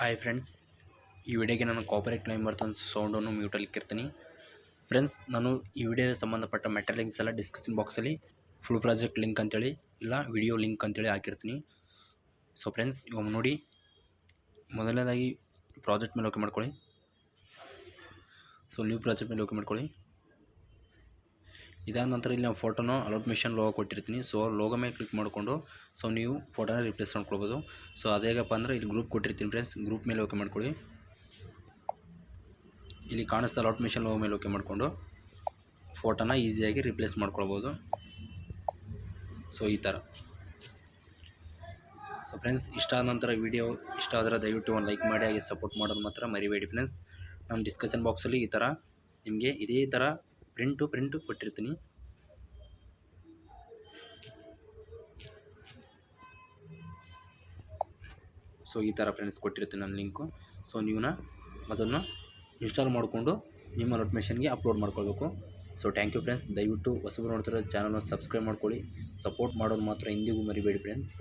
Hi friends ಈ ವಿಡಿಯೋಗೆ ನಾನು ಕಾಪರೇಟ್ ಕ್ಲೈಮ್ ಬರ್ತಂತ ಸೌಂಡನ್ನು ಮ್ಯೂಟಲ್ಲಿ ಇಕ್ಕಿರ್ತೀನಿ. ಫ್ರೆಂಡ್ಸ್ ನಾನು ಈ ವಿಡಿಯೋಗೆ ಸಂಬಂಧಪಟ್ಟ ಮೆಟೀರಿಯಲ್ಸ್ ಎಲ್ಲ ಡಿಸ್ಕ್ರಿಪ್ಷನ್ ಬಾಕ್ಸಲ್ಲಿ ಫುಲ್ ಪ್ರಾಜೆಕ್ಟ್ ಲಿಂಕ್ ಅಂತೇಳಿ, ಇಲ್ಲ ವಿಡಿಯೋ ಲಿಂಕ್ ಅಂತೇಳಿ ಹಾಕಿರ್ತೀನಿ. ಸೊ ಫ್ರೆಂಡ್ಸ್ ಇವಾಗ ನೋಡಿ, ಮೊದಲನೇದಾಗಿ ಪ್ರಾಜೆಕ್ಟ್ ಮೇಲೆ ಓಕೆ ಮಾಡ್ಕೊಳ್ಳಿ. ಸೊ ನ್ಯೂ ಪ್ರಾಜೆಕ್ಟ್ ಮೇಲೆ ಓಕೆ ಮಾಡ್ಕೊಳ್ಳಿ. ಇದಾದ ನಂತರ ಇಲ್ಲಿ ನಾವು ಫೋಟೋನ ಅಲೌಟ್ ಮಿಷನ್ ಲೋಗೋ ಕೊಟ್ಟಿರ್ತೀನಿ. ಸೊ ಲೋಗೋ ಮೇಲೆ ಕ್ಲಿಕ್ ಮಾಡಿಕೊಂಡು ಸೊ ನೀವು ಫೋಟೋನ ರಿಪ್ಲೇಸ್ ಮಾಡ್ಕೊಳ್ಬೋದು. ಸೊ ಅದೇಗಪ್ಪ ಅಂದರೆ ಇಲ್ಲಿ ಗ್ರೂಪ್ ಕೊಟ್ಟಿರ್ತೀನಿ ಫ್ರೆಂಡ್ಸ್ ಗ್ರೂಪ್ ಮೇಲೆ ಓಕೆ ಮಾಡ್ಕೊಳ್ಳಿ. ಇಲ್ಲಿ ಕಾಣಿಸ್ತಾ ಅಲೌಟ್ ಮಿಷನ್ ಲೋಗೋ ಮೇಲೆ ಓಕೆ ಮಾಡಿಕೊಂಡು, ಫೋಟೋನ ಈಸಿಯಾಗಿ ರಿಪ್ಲೇಸ್ ಮಾಡ್ಕೊಳ್ಬೋದು. ಸೊ ಈ ಥರ. ಸೊ ಫ್ರೆಂಡ್ಸ್ ಇಷ್ಟ ಆದ ನಂತರ ವಿಡಿಯೋ ಇಷ್ಟ ಆದರೆ ದಯವಿಟ್ಟು ಒಂದು ಲೈಕ್ ಮಾಡಿ, ಹಾಗೆ ಸಪೋರ್ಟ್ ಮಾಡೋದು ಮಾತ್ರ ಮರಿಬೇಡಿ ಫ್ರೆಂಡ್ಸ್ ನಮ್ಮ ಡಿಸ್ಕಷನ್ ಬಾಕ್ಸಲ್ಲಿ ಈ ಥರ. ನಿಮಗೆ ಇದೇ ಥರ ಪ್ರಿಂಟು ಪ್ರಿಂಟು ಕೊಟ್ಟಿರ್ತೀನಿ. ಸೊ ಈ ಥರ ಫ್ರೆಂಡ್ಸ್ ಕೊಟ್ಟಿರ್ತೀನಿ ನನ್ನ ಲಿಂಕು ಸೊ ನೀವನ್ನ ಅದನ್ನು ಇನ್ಸ್ಟಾಲ್ ಮಾಡಿಕೊಂಡು ನಿಮ್ಮ ನೋಟಿಫಿಕೇಷನ್ಗೆ ಅಪ್ಲೋಡ್ ಮಾಡ್ಕೊಳ್ಬೇಕು. ಸೊ ಥ್ಯಾಂಕ್ ಯು ಫ್ರೆಂಡ್ಸ್ ದಯವಿಟ್ಟು ಹೊಸಬರು ನೋಡ್ತಿರೋ ಚಾನಲ್ನ ಸಬ್ಸ್ಕ್ರೈಬ್ ಮಾಡ್ಕೊಳ್ಳಿ. ಸಪೋರ್ಟ್ ಮಾಡೋದು ಮಾತ್ರ ಇಂದಿಗೂ ಮರಿಬೇಡಿ ಫ್ರೆಂಡ್ಸ್